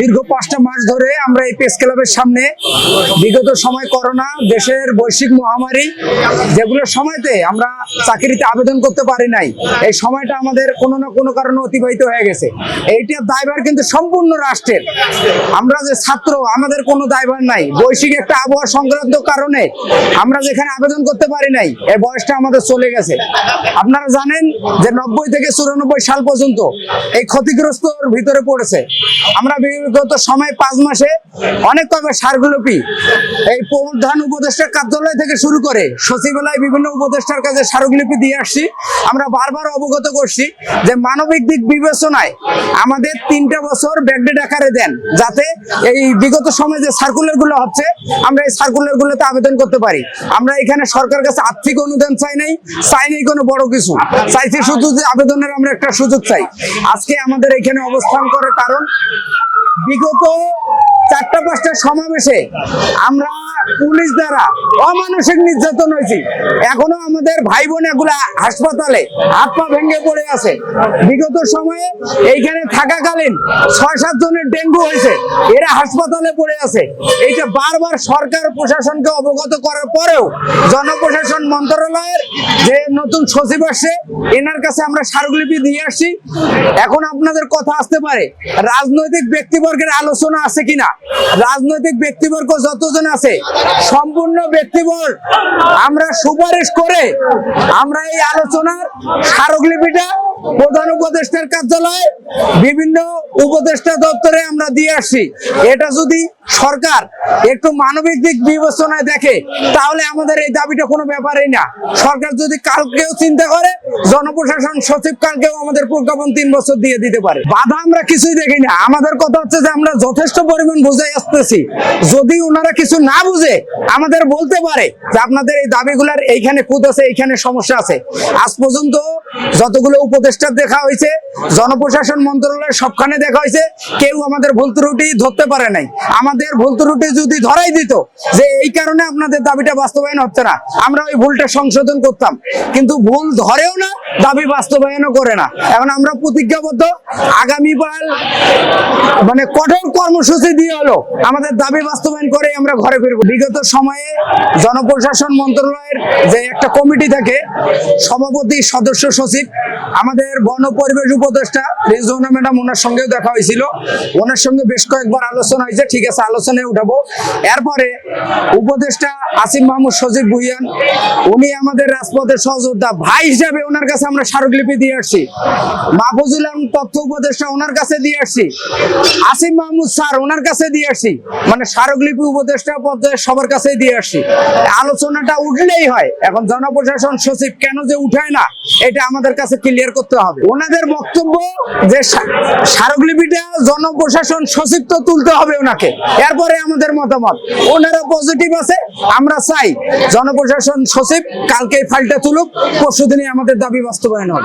দীর্ঘ পাঁচটা মাস ধরে আমরা এই প্রেস ক্লাবের সামনে বিগত সময় করোনা, দেশের বৈশ্বিক মহামারী যেগুলোর সময়তে আমরা চাকরিতে আবেদন করতে পারি নাই, এই সময়টা আমাদের কোনো না কোনো কারণে অতিবাহিত হয়ে গেছে। এইটার দায়ভার কিন্তু সম্পূর্ণ রাষ্ট্রের। আমরা যে ছাত্র, আমাদের কোনো দায়ভার নাই। বৈশ্বিক একটা আবহাওয়া সংক্রান্ত কারণে আমরা যেখানে আবেদন করতে পারি নাই, এই বয়সটা আমাদের চলে গেছে। আপনারা জানেন যে নব্বই থেকে চুরানব্বই সাল পর্যন্ত এই ক্ষতিগ্রস্তর ভিতরে পড়েছে। আমরা বিগত সময় পাঁচ মাসে অনেক কবে সারগুলোপি। এই প্রধান উপদেষ্টার কার্যালয় থেকে শুরু করে সচিবালয় বিভিন্ন উপদেষ্টার কাছে স্মারকলিপি দিয়ে আসছি। আমরা বারবার অবগত করছি যে মানবিক দিক বিবেচনায় আমাদের তিনটা বছর ব্যাকডেট আকারে দেন, যাতে এই বিগত সময় যে সার্কুলারগুলো হচ্ছে, আমরা এই সার্কুলার গুলোতে আবেদন করতে পারি। আমরা এখানে সরকার কাছে আর্থিক অনুদান চাই নাই চাই নাই কোনো বড় কিছু। চাইছি শুধু যে আবেদনের আমরা একটা সুযোগ চাই। আজকে আমাদের এখানে অবস্থান করার কারণ বিগত চারটা পাঁচটা সমাবেশে আমরা পুলিশ দ্বারা অমানসিক নির্যাতন হয়েছি। এখনও আমাদের ভাই বোন হাসপাতালে হাত পা ভেঙে পড়ে আছে। বিগত সময়ে এইখানে থাকাকালীন ছয় সাত জনের ডেঙ্গু হয়েছে। এরা হাসপাতালে পড়ে আছে। এইটা বারবার সরকার প্রশাসনকে অবগত করার পরেও জনপ্রশাসন মন্ত্রণালয়ের যে নতুন সচিব আসছে, এনার কাছে আমরা স্মারকলিপি দিয়ে আসছি। এখন আপনাদের কথা আসতে পারে, রাজনৈতিক ব্যক্তিবর্গের আলোচনা আছে কিনা? রাজনৈতিক ব্যক্তিবর্গ যতজন আছে সম্পূর্ণ ব্যক্তিবর্গ আমরা সুপারিশ করে আমরা এই আলোচনার স্মারকলিপিটা প্রধান উপদেষ্টার কার্যালয়ে বিভিন্ন উপদেষ্টা দপ্তরে আমরা দিয়ে আসছি। এটা যদি সরকার একটু মানবিক দিক বিবেচনায় দেখে, তাহলে আমাদের এই দাবিটা কোনো ব্যাপারই না। সরকার যদি কালকেও চিন্তা করে, জনপ্রশাসন সচিব কালকেও আমাদের প্রজ্ঞাপন তিন বছর দিয়ে দিতে পারে। বাধা আমরা কিছুই দেখি না। আমাদের কথা হচ্ছে যে আমরা যথেষ্ট পরিমাণ বুঝাই আসতেছি। যদি ওনারা কিছু না বুঝে, আমাদের বলতে পারে যে আপনাদের এই দাবিগুলার এইখানে খুদ আছে, এইখানে সমস্যা আছে। আজ পর্যন্ত যতগুলো উপদেষ্টা দেখা হয়েছে, জনপ্রশাসন মন্ত্রণালয় সবখানে দেখা হয়েছে, কেউ আমাদের ভুল ত্রুটি ধরতে পারে নাই। আমাদের ভুল ত্রুটি যদি ধরাই দিত, যে এই কারণে আপনাদের দাবিটা বাস্তবায়ন হচ্ছে না, আমরা ওই ভুলটা সংশোধন করতাম। কিন্তু ভুল ধরেও না, দাবি বাস্তবায়নও করে না। এখন আমরা প্রতিজ্ঞাবদ্ধ আগামীবার মানে কঠোর কর্মসূচি দিয়ে হলো, আমাদের দাবি বাস্তবায়ন করে আমরা ঘরে ফিরবো। বিগত সময়ে জনপ্রশাসন মন্ত্রণালয়ের যে একটা কমিটি থাকে, সভাপতি সদস্য সচিব, আমাদের বন পরিবেশ উপদেষ্টা রেজওয়ানা ম্যাডাম, ওনার সঙ্গেও দেখা হয়েছিল। ওনার সঙ্গে বেশ কয়েকবার আলোচনা হয়েছে, ঠিক আছে, আলোচনায় উঠাবো। এরপরে উপদেষ্টা আসিম মাহমুদ সজীব ভুইয়ান উনি আমাদের রাজপথের সহযোদ্ধা। ভাই হিসাবে ওনার কাছে আমরা স্মারকলিপি দিয়ে আসছি। মাহফুজুল আলম তথ্য উপদেষ্টা ওনার কাছে দিয়ে আসছি। আসিম মাহমুদ স্যার ওনার কাছে দিয়ে আসছি। মানে স্মারকলিপি উপদেষ্টা পর্যায়ে সবার কাছে দিয়ে আসছি। আলোচনাটা উঠলেই হয়। এখন জনপ্রশাসন সচিব কেন যে উঠায় না, এটা আমাদের কাছে ক্লিয়ার করতে হবে। ওনাদের বক্তব্য যে স্মারকলিপিটা জনপ্রশাসন সচিব তো তুলতে হবে ওনাকে। এরপরে আমাদের মতামত। ওনারা পজিটিভ আছে, আমরা চাই জনপ্রশাসন সচিব কালকে ফাইলটা তুলুক পরশুদিনে আমাদের দাবি বাস্তবায়ন হবে।